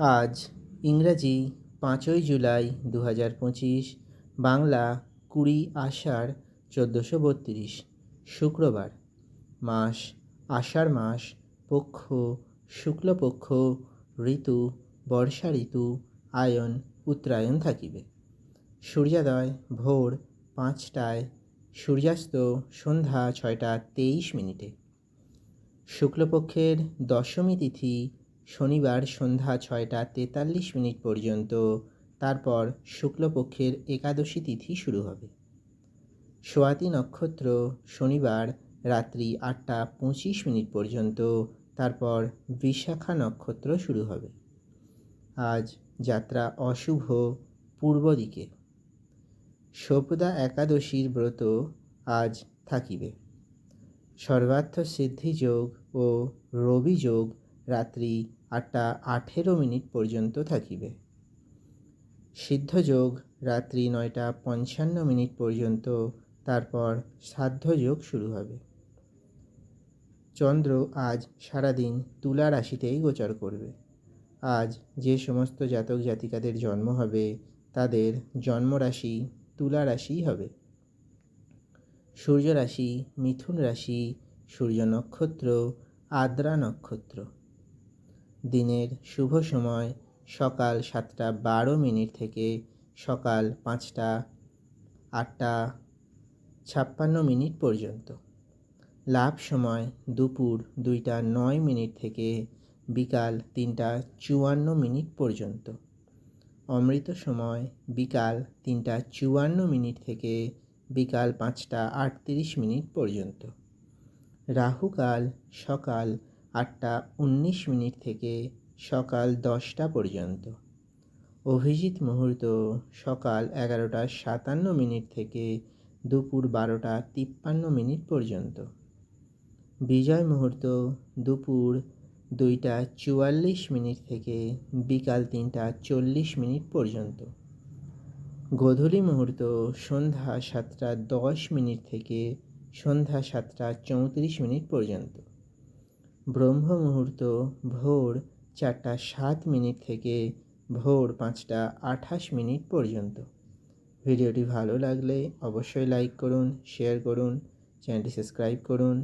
আজ ইংরাজি পাঁচই জুলাই দু হাজার পঁচিশ, বাংলা কুড়ি আষাঢ় চোদ্দোশো বত্রিশ, শুক্রবার। মাস, আষাঢ় মাস, পক্ষ, শুক্লপক্ষ, ঋতু, বর্ষা ঋতু, আয়ন, উত্তরায়ণ থাকিবে। সূর্যোদয়, ভোর পাঁচটায়, সূর্যাস্ত সন্ধ্যা ছয়টা তেইশ মিনিটে। শুক্লপক্ষের দশমী তিথি শনিবার সন্ধ্যা ছয়টা তেতাল্লিশ মিনিট পর্যন্ত। তারপর শুক্লপক্ষের একাদশী তিথি শুরু হবে। সোয়াতি নক্ষত্র শনিবার রাত্রি আটটা পঁচিশ মিনিট পর্যন্ত। তারপর বিশাখা নক্ষত্র শুরু হবে। আজ যাত্রা অশুভ পূর্ব দিকে। সপদা একাদশীর ব্রত আজ থাকিবে। সর্বার্থ সিদ্ধি যোগ ও রবি যোগ রাত্রি আটটা আঠেরো মিনিট পর্যন্ত থাকিবে। সিদ্ধযোগ রাত্রি নয়টা পঞ্চান্ন মিনিট পর্যন্ত, তারপর সাধ্যযোগ শুরু হবে। চন্দ্র আজ সারাদিন তুলা রাশিতেই গোচর করবে। আজ যে সমস্ত জাতক জাতিকাদের জন্ম হবে, তাদের জন্মরাশি তুলা রাশিই হবে। সূর্য রাশি মিথুন রাশি, সূর্য নক্ষত্র, আদ্রা নক্ষত্র। দিনের শুভ সময় সকাল সাতটা বারো মিনিট থেকে সকাল পাঁচটা আটটা ছাপ্পান্ন মিনিট পর্যন্ত। লাভ সময় দুপুর দুইটা নয় মিনিট থেকে বিকাল তিনটা চুয়ান্ন মিনিট পর্যন্ত। অমৃত সময় বিকাল তিনটা চুয়ান্ন মিনিট থেকে বিকাল পাঁচটা আটত্রিশ মিনিট পর্যন্ত। রাহুকাল সকাল আটটা উনিশ মিনিট থেকে সকাল দশটা পর্যন্ত। অভিজিৎ মুহূর্ত সকাল এগারোটা সাতান্ন মিনিট থেকে দুপুর বারোটা তিপ্পান্ন মিনিট পর্যন্ত। বিজয় মুহূর্ত দুপুর দুইটা চুয়াল্লিশ মিনিট থেকে বিকাল তিনটা চল্লিশ মিনিট পর্যন্ত। গোধূলি মুহূর্ত সন্ধ্যা সাতটা দশ মিনিট থেকে সন্ধ্যা সাতটা চৌত্রিশ মিনিট পর্যন্ত। ব্রহ্ম মুহূর্ত ভোর চারটা সাত মিনিট থেকে ভোর পাঁচটা আঠাশ মিনিট পর্যন্ত। ভিডিওটি ভালো লাগলে অবশ্যই লাইক করুন, শেয়ার করুন, চ্যানেলটি সাবস্ক্রাইব করুন।